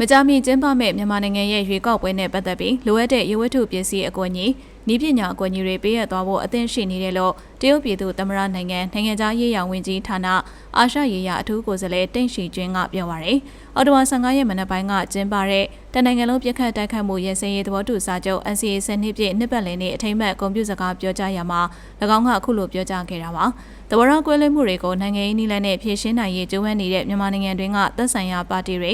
မကြာမီကျင်းပမဲ့မြန်မာနိုင်ငံရဲ့ရွေးကောက်ပွဲနဲ့ပတ်သက်ပြီးလိုအပ်တဲ့ရဝတ္ထုပစ္စည်းအကူအညီ ဤပညာအကူအညီတွေပေးရသွားဖို့အသင့်ရှိနေတယ်လို့တရုတ်ပြည်သူသမ္မတနိုင်ငံနိုင်ငံသားရေးရာဝန်ကြီးဌာနအာရှရေးရာအထူးကိုယ်စားလှယ်တိန့်ရှိကျွင်းကပြောပါရယ်အော်တိုဝါ15ရက်မနက်ပိုင်းကကျင်းပတဲ့တနိုင်ငံလုံးပြစ်ခတ်တိုက်ခတ်မှုရဲစင်ရေးသဘောတူစာချုပ် NCA စနစ်ပြည့်နှစ်ပတ်လည်နေ့အထိမ်းအမှတ်ကွန်ပျူတာစကားပြောကြားရမှာ၎င်းကအခုလိုပြောကြားခဲ့တာပါတဝရကွဲလွဲမှုတွေကိုနိုင်ငံရေးနည်းလမ်းနဲ့ဖြေရှင်းနိုင်ရေးကြိုးပမ်းနေတဲ့မြန်မာနိုင်ငံတွင်းကသက်ဆိုင်ရာပါတီတွေ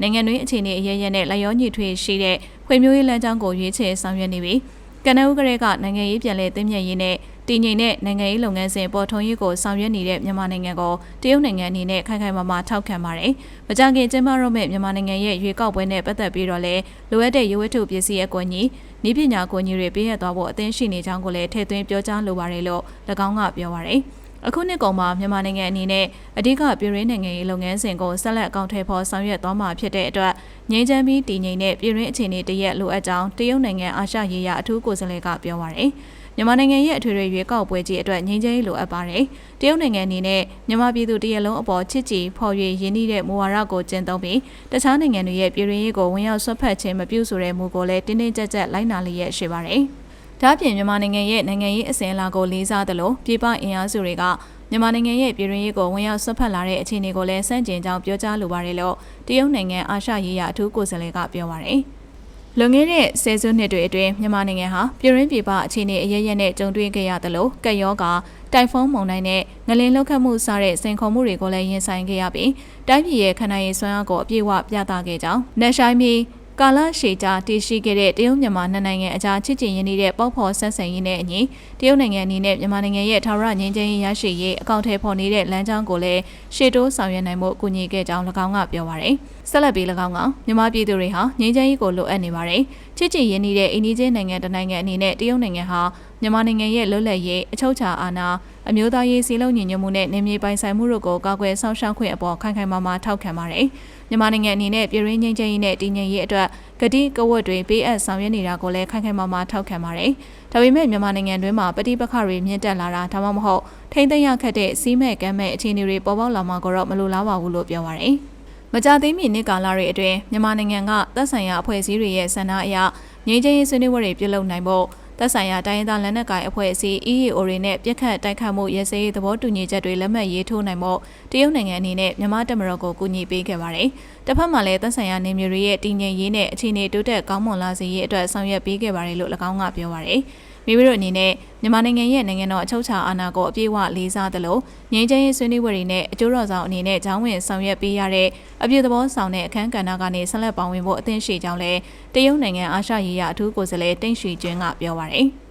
နိုင်ငံတွင်းအခြေအနေအရရက်နဲ့လျောညီထွေရှိတဲ့ဖွံ့ဖြိုးရေးလမ်းကြောင်းကိုရွေးချယ်ဆောင်ရွက်နေပြီး ကနအူးကလေးကနိုင်ငံရေးပြန်လည်သိမြတ်ရေးနဲ့တည်ငြိမ်တဲ့နိုင်ငံရေးလုပ်ငန်းစဉ်ပေါ်ထွန်းရေးကိုဆောင်ရွက်နေတဲ့မြန်မာနိုင်ငံကိုတရုတ်နိုင်ငံအနေနဲ့ခိုင်ခိုင်မာမာထောက်ခံပါတယ်။မကြခင်ကျင်းပတော့မဲ့မြန်မာနိုင်ငံရဲ့ရွေးကောက်ပွဲနဲ့ပတ်သက်ပြီးတော့လည်းလိုအပ်တဲ့ရဝတ္ထုပစ္စည်းအကွက်ကြီးဤပညာကွန်ကြီးတွေပေးရသွားဖို့အသင်းရှိနေကြောင်းကိုလည်းထည့်သွင်းပြောကြားလိုပါတယ်လို့၎င်းကပြောပါရယ်။ အခုနှစ်ကုန်မှာမြန်မာနိုင်ငံအနေနဲ့အဓိကပြည်ရင်းနိုင်ငံရေးလုပ်ငန်းစဉ်ကိုဆက်လက်အကောင့်ထဲပေါ်ဆောင်ရွက်သွားမှာဖြစ်တဲ့အတွက်ငြိမ်းချမ်းပြီးတည်ငြိမ်တဲ့ပြည်ရင်းအခြေအနေတရက်လိုအပ်ကြောင်းတရုတ်နိုင်ငံအာရှရေးရာအထူးကိုယ်စားလှယ်ကပြောပါရယ်မြန်မာနိုင်ငံရဲ့အထွေထွေရွေးကောက်ပွဲကြီးအတွက်ငြိမ်းချမ်းရေးလိုအပ်ပါတယ်။တရုတ်နိုင်ငံအနေနဲ့မြန်မာပြည်သူတရက်လုံးအပေါ်ချစ်ကြည်ဖော်ရွေရင်းနှီးတဲ့မူဝါဒကိုကျင့်သုံးပြီးတခြားနိုင်ငံတွေရဲ့ပြည်ရင်းရေးကိုဝင်ရောက်ဆွတ်ဖက်ခြင်းမပြုဆိုတဲ့မူကိုလည်းတင်းတင်းကြပ်ကြပ်လိုက်နာလျက်ရှိပါတယ်။ ဒါ့အပြင်မြန်မာနိုင်ငံရဲ့နိုင်ငံရေးအစဉ်အလာကိုလေးစားသလိုပြည်ပအင်အားစုတွေကမြန်မာနိုင်ငံရဲ့ပြည်တွင်းရေးကိုဝင်ရောက်ဆွတ်ဖက်လာတဲ့အခြေအနေကိုလည်းစန့်ကျင်ကြောင်းပြောကြားလိုပါတယ်လို့တရုတ်နိုင်ငံအာရှရေးရာအထူးကိုယ်စားလှယ်ကပြောပါရယ်။လွန်ခဲ့တဲ့ဆယ်စုနှစ်တွေအတွင်းမြန်မာနိုင်ငံဟာပြည်ရင်းပြည်ပအခြေအနေအရရက်နဲ့ကြုံတွေ့ခဲ့ရသလိုကက်ယောဂါတိုင်ဖုန်းမုန်တိုင်းနဲ့ငလင်လှုပ်ခတ်မှုစတဲ့စိန်ခေါ်မှုတွေကိုလည်းရင်ဆိုင်ခဲ့ရပြီးတိုင်းပြည်ရဲ့ခန္ဓာရည်စွမ်းအားကိုအပြည့်အဝပြသခဲ့ကြောင်းနက်ရှိုင်းမီ ကာလရှည်ကြာတည်ရှိခဲ့တဲ့တရုတ်မြန်မာနှစ်နိုင်ငံအကြားချစ်ကြည်ရင်းနှီးတဲ့ပေါက်ဖော်ဆက်ဆံရေးနဲ့အညီတရုတ်နိုင်ငံအနေနဲ့မြန်မာနိုင်ငံရဲ့ထာဝရငြိမ်းချမ်းရေးရရှိရေးအကောင့်ထဲပေါ်နေတဲ့လမ်းကြောင်းကိုလည်းရှေ့တိုးဆောင်ရွက်နိုင်မှုကူညီခဲ့ကြောင်း၎င်းကပြောပါရယ်ဆက်လက်ပြီး၎င်းကမြန်မာပြည်သူတွေဟာငြိမ်းချမ်းရေးကိုလိုအပ်နေပါတယ်ချစ်ကြည်ရင်းနှီးတဲ့အိန္ဒိယနိုင်ငံတနိုင်ငံအနေနဲ့တရုတ်နိုင်ငံဟာမြန်မာနိုင်ငံရဲ့လွတ်လပ်ရေးအချုပ်အခြာအာဏာ အမျိုးသားရေးစီလုံးညီညွတ်မှုနဲ့နေမြေပိုင်ဆိုင်မှုတို့ကိုကာကွယ်ဆောင်ရှောက်ခွင့်အပေါ်ခိုင်ခိုင်မာမာထောက်ခံပါတယ်။မြန်မာနိုင်ငံအနေနဲ့ပြည်ရင်းငြိမ်းချမ်းရေးနဲ့တည်ငြိမ်ရေးအတွက်ဂတိကဝတ်တွေပေးအပ်ဆောင်ရွက်နေတာကိုလည်းခိုင်ခိုင်မာမာထောက်ခံပါတယ်။ဒါပေမဲ့မြန်မာနိုင်ငံတွင်းမှာပဋိပက္ခတွေမြင့်တက်လာတာဒါမှမဟုတ်ထိမ့်သိမ်းရခက်တဲ့စီးမဲ့ကမ်းမဲ့အခြေအနေတွေပေါ်ပေါက်လာမှာကိုတော့မလိုလားပါဘူးလို့ပြောပါရယ်။မကြသေးမီနှစ်ကာလတွေအတွင်းမြန်မာနိုင်ငံကသက်ဆိုင်ရာအဖွဲ့အစည်းတွေရဲ့ဆန္ဒအရငြိမ်းချမ်းရေးဆွေးနွေးပွဲတွေပြုလုပ်နိုင်ဖို့ သက်ဆိုင်ရာတိုင်းရင်းသားလက်နက်ကိုင်အဖွဲ့အစည်း EAO တွေနဲ့ပြက်ခတ်တိုက်ခတ်မှုရစရေးသဘောတူညီချက်တွေလက်မှတ်ရေးထိုးနိုင်မှုတရုတ်နိုင်ငံအနေနဲ့မြန်မာတပ်မတော်ကိုကူညီပေးခဲ့ပါတယ်။တစ်ဖက်မှာလည်းသက်ဆိုင်ရာနေမျိုးတွေရဲ့တည်ငြိမ်ရေးနဲ့အခြေအနေတိုးတက်ကောင်းမွန်လာစေရေးအတွက်ဆောင်ရွက်ပေးခဲ့ပါတယ်လို့၎င်းကပြောပါတယ်။ မိမိတို့အနေနဲ့မြန်မာနိုင်ငံရဲ့နိုင်ငံတော်အချုပ်အခြာအာဏာကိုအပြည့်အဝလေးစားသလိုငြိမ်းချမ်းရေးဆွေးနွေးပွဲတွေနဲ့အကျိုးတော်ဆောင်အနေနဲ့ဂျောင်းဝင်ဆောင်ရွက်ပေးရတဲ့အပြည့်သဘောဆောင်တဲ့အခမ်းကဏ္ဍကနေဆက်လက်ပါဝင်ဖို့အသင့်ရှိကြောင်းလည်းတရုတ်နိုင်ငံအာရှရေးရာအထူးကိုယ်စားလှယ်တိန့်ရွှေကျွန်းကပြောပါရယ်။